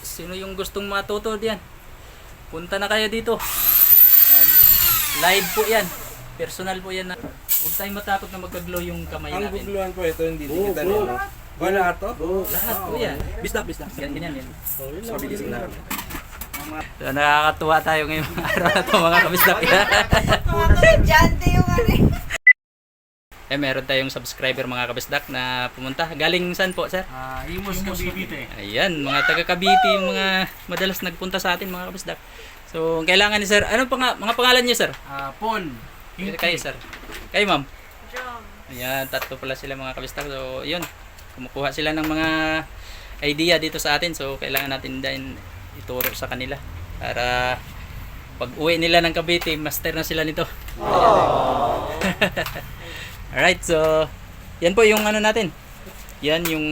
Sino yung gustong matuto diyan? Punta na kayo dito. Yan. Live po yan. Personal po yan na. Huwag tayong matakot na magka-glow yung kamay Ang natin. gugluhan po ito, hindi kita nila. Wala to? Lahat po yan. Bistak, bistak. Yan, ganyan yan. So, bilisin na. So, nakakatuwa tayo ngayong araw na ito mga kabisdak. Mga kasadyante yung ano eh. Eh, meron tayong subscriber mga kabisdak na pumunta. Galing saan po, sir? Ah, Imos Cavite. Ayan, mga taga Cavite, yung mga madalas nagpunta sa atin mga kabisdak. So, kailangan ni sir, anong panga, mga pangalan niyo, sir? Ah, Paul. Kayo, sir. Kayo, ma'am. Jom. Ayan, tatlo pala sila mga kabistak. So, yun. Kumukuha sila ng mga idea dito sa atin. So, kailangan natin din ituro sa kanila. Para pag uwi nila ng Cavite, master na sila nito. Alright, so, yan po yung ano natin. Yan yung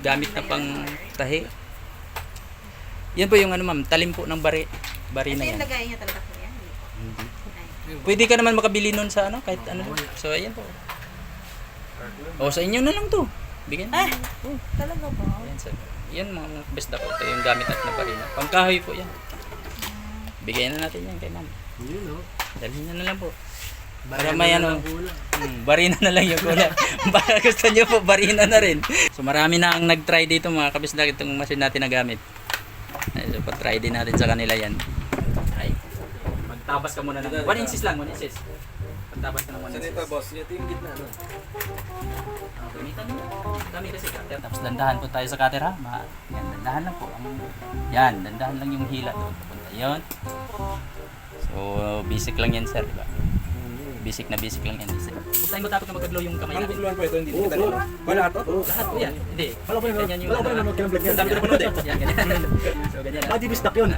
gamit na pang tahi. Yan po yung ano ma'am, talim po ng bari. Bari na yan. lagay niya talaga po yan. Ay. Pwede ka naman makabili nun sa ano, kahit ano. So, ayan po. O, sa inyo na lang to. Bigyan Ah, mo. Oh. talaga ba? Yan, sir. Yan mga best na po. Ito yung gamit at na barina. Pangkahoy po yan. Bigyan na natin yan kay ma'am. Yun, oh. Dalhin na lang po. Para may ano, hmm, barina na lang yung kulang. Baka gusto niyo po, barina na rin. So marami na ang nag-try dito mga kabisdak itong machine natin na gamit. Ay, So pa-try din natin sa kanila yan. Ay, magtabas ka muna ng 1 inches lang, 1 inches. Pagtabas ka ng 1 Saan inches. ito, boss? Ito yung gitna, no? Ah, gamitan mo. Kami kasi cutter. Tapos dandahan po tayo sa cutter ha. Ma yan, dandahan lang po. Ang, yan, dandahan lang yung hila doon. Papunta yun. So, basic lang yan sir, di ba? Basic na basic lang yan. Huwag tayong matakot na magka-glow yung kamay Ang natin. gugluhan po ito, hindi kita nila. Wala to? Lahat po yan. Hindi. Wala pa Ganyan yung wala pa ano, kinablag yan. Dami ko na panood eh. Yan, ganyan. So, ganyan. Ah, di bistak yun.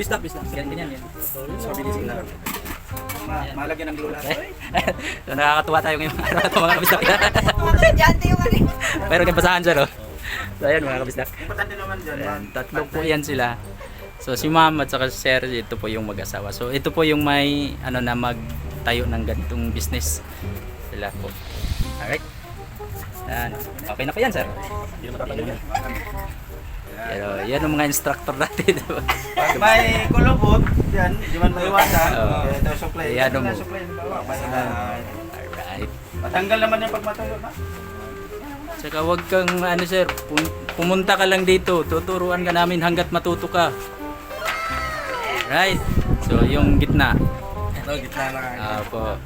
Bistak, bistak. Ganyan, ganyan yan. So, bilisin na. Ma- malagyan ng glue lahat. so, nakakatuwa tayo ngayong araw ito mga kabistak. Mga kasadyante yung ano. Mayroon kayong basahan sir, oh. So, ayan mga kabistak. Importante naman dyan, Ayan, tatlo po yan sila. So si ma'am at saka si sir, ito po yung mag-asawa. So ito po yung may ano na magtayo ng ganitong business. Sila po. Alright. Yan. Okay na po yan sir. Pero yan ang mga instructor natin. Pag may kulubot, yan, di man maiwasan. Oo. Eh, Ito yung supply. Na mo. supply. Alright. Matanggal naman yung pag matulo na. Tsaka wag kang ano sir, pum- pumunta ka lang dito. Tuturuan ka namin hanggat matuto ka. Right. So yung gitna. Ito, gitna na. Apo.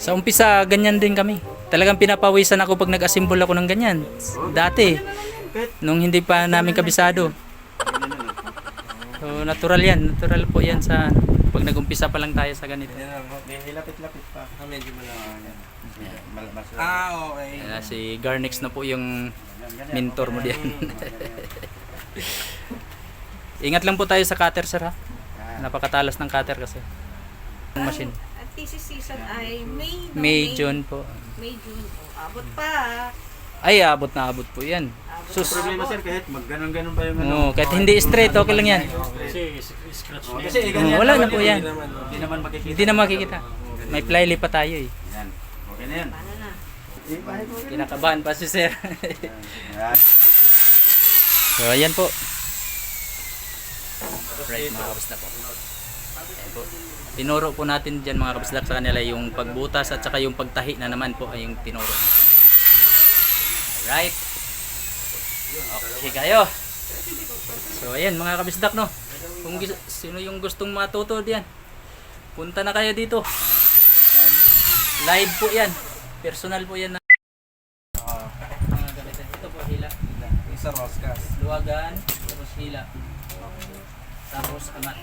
Sa umpisa, ganyan din kami. Talagang pinapawisan ako pag nag-assemble ako ng ganyan. Dati, nung hindi pa namin kabisado. So, natural yan. Natural po yan sa pag nag-umpisa pa lang tayo sa ganito. Yan lang, may lapit-lapit pa. Ah, medyo malaman. Ah, okay. Ayan, si Garnix na po yung mentor mo diyan. Ingat lang po tayo sa cutter, sir ha. Napakatalas ng cutter kasi. Yung machine. At thesis season ay May, no? May, June po. May, June. Oh, abot pa. Ay, abot na abot po yan. Abot Sus. Problema abot. sir, kahit mag-ganon-ganon pa yung Oo, kahit hindi straight, okay lang yan. Kasi scratch Oh, na Kasi yan. ganyan wala na po yun, yan. Hindi naman, hindi naman makikita. Hindi na makikita. May plyly pa tayo eh. Yan. Okay na yan. Paano na? Kinakabahan pa si sir. Yan. so, ayan po. Right, mga kabisdak po. Ayan po. Tinuro po natin dyan mga kabisdak sa kanila yung pagbutas at saka yung pagtahi na naman po ay yung tinuro natin. Alright. Okay kayo. So ayan mga kabisdak no. Kung sino yung gustong matuto diyan, punta na kayo dito. Yan. Live po yan. Personal po yan na mga gamitin. Ito po hila. Isa Roscas. Luwagan, tapos hila. Tapos amat.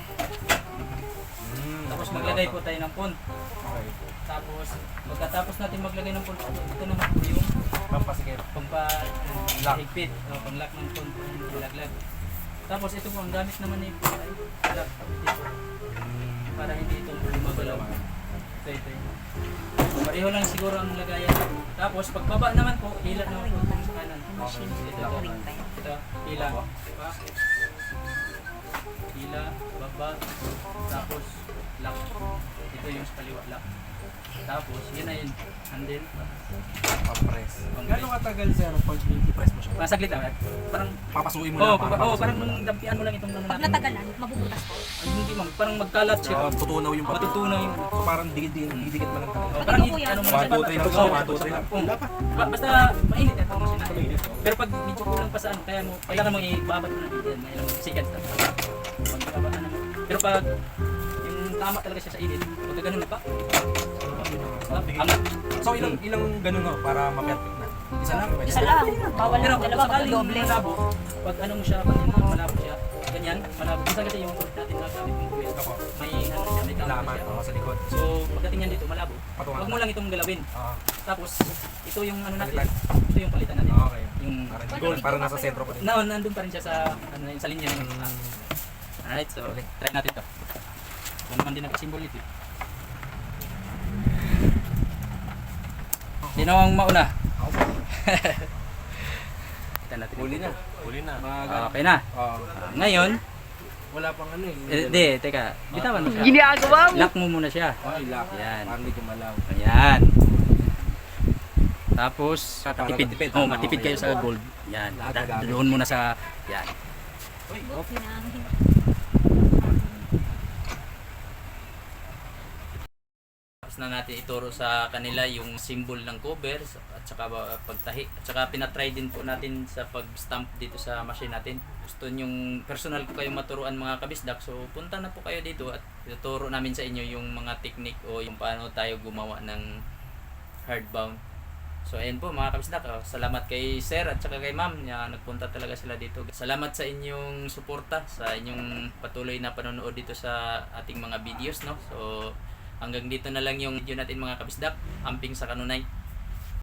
Tapos maglagay po tayo ng pun. Okay. Tapos pagkatapos natin maglagay ng pun, ito naman po yung Pampasikip. pampa Lock. higpit o pang-lock ng pun, ilaglag. Tapos ito po ang gamit naman ni ay lock dito. Para hindi ito magalaw. Ito ito. ito. Pareho lang siguro ang lagayan. Tapos pagbaba naman po, hila naman po sa kanan. Ito, ito. Ito, hila. Baba. Hila, baba. Tapos, lock. Ito. yung sa kaliwa lang. Tapos, yun na yun. Handle. Papress. Ang Gano'ng katagal sir pag i-press mo siya? Parang saglit lang. eh. Parang, Papasukin mo oh, lang. pa, oh, parang nung dampian mo lang itong ano Pag natagalan, mabubutas. Ay, hindi ma'am. Parang magkalat siya. Ah, tutunaw yung papel. Matutunaw yung So parang dikit-dikit, dikit mo lang talaga. Oh, parang Ano yan? ano mo One, two, three lang. One, two, three lang. Oo. Ba- basta mainit pang machine natin. Pero pag medyo kulang pa sa ano, kaya mo, kailangan mo ibabad mo na yan, may ilang seconds na. Pag bababa na mo. Pero pag yung tama talaga siya sa init, pag ganun na pa, angat. So ilang ilang ganun no para ma-perfect na. Isa lang. pwede. Isa lang. Bawal Pero lang kung dalawa pag sakaling doble. malabo, pag ano mo siya, pag hindi malabo siya, ganyan, malabo. Minsan kasi yung cord natin na gamit yung kuya, Ako. may ano siya, may tama Laman siya. ako sa likod. So, pagdating yan dito, malabo. Patungan Huwag mo lang itong galawin. Ah, Tapos, ito yung ano natin. Palitan. Ito yung palitan natin. okay. Yung Parang gold, parang nasa sentro pa din. na nandun pa rin siya sa ano yun, sa linya yun. Alright, so try natin to. Ito naman din nag-symbol ito. eh. Sino ang mauna? Ako. Kita natin. Huli na. Huli na. Mga Okay na. Ah, Ah, ngayon, wala pang ano eh. eh, di, teka, bitawan mo siya. Ginagawa Lock mo muna siya. Ay, lock. Yan. Parang hindi gumalaw. Ayan. Tapos, matipid. matipid. Oh, Tama, matipid okay. kayo sa gold. Yan. Da-. Doon muna sa, yan. Tapos na natin ituro sa kanila yung symbol ng cover at saka pagtahi. At saka pinatry din po natin sa pag-stamp dito sa machine natin. Gusto yung personal ko kayong maturuan mga kabisdak. So punta na po kayo dito at ituturo namin sa inyo yung mga technique o yung paano tayo gumawa ng hardbound. So ayun po mga kabisdak, oh, salamat kay sir at saka kay ma'am na nagpunta talaga sila dito. Salamat sa inyong suporta, sa inyong patuloy na panonood dito sa ating mga videos no. So hanggang dito na lang yung video natin mga kabisdak, amping sa kanunay.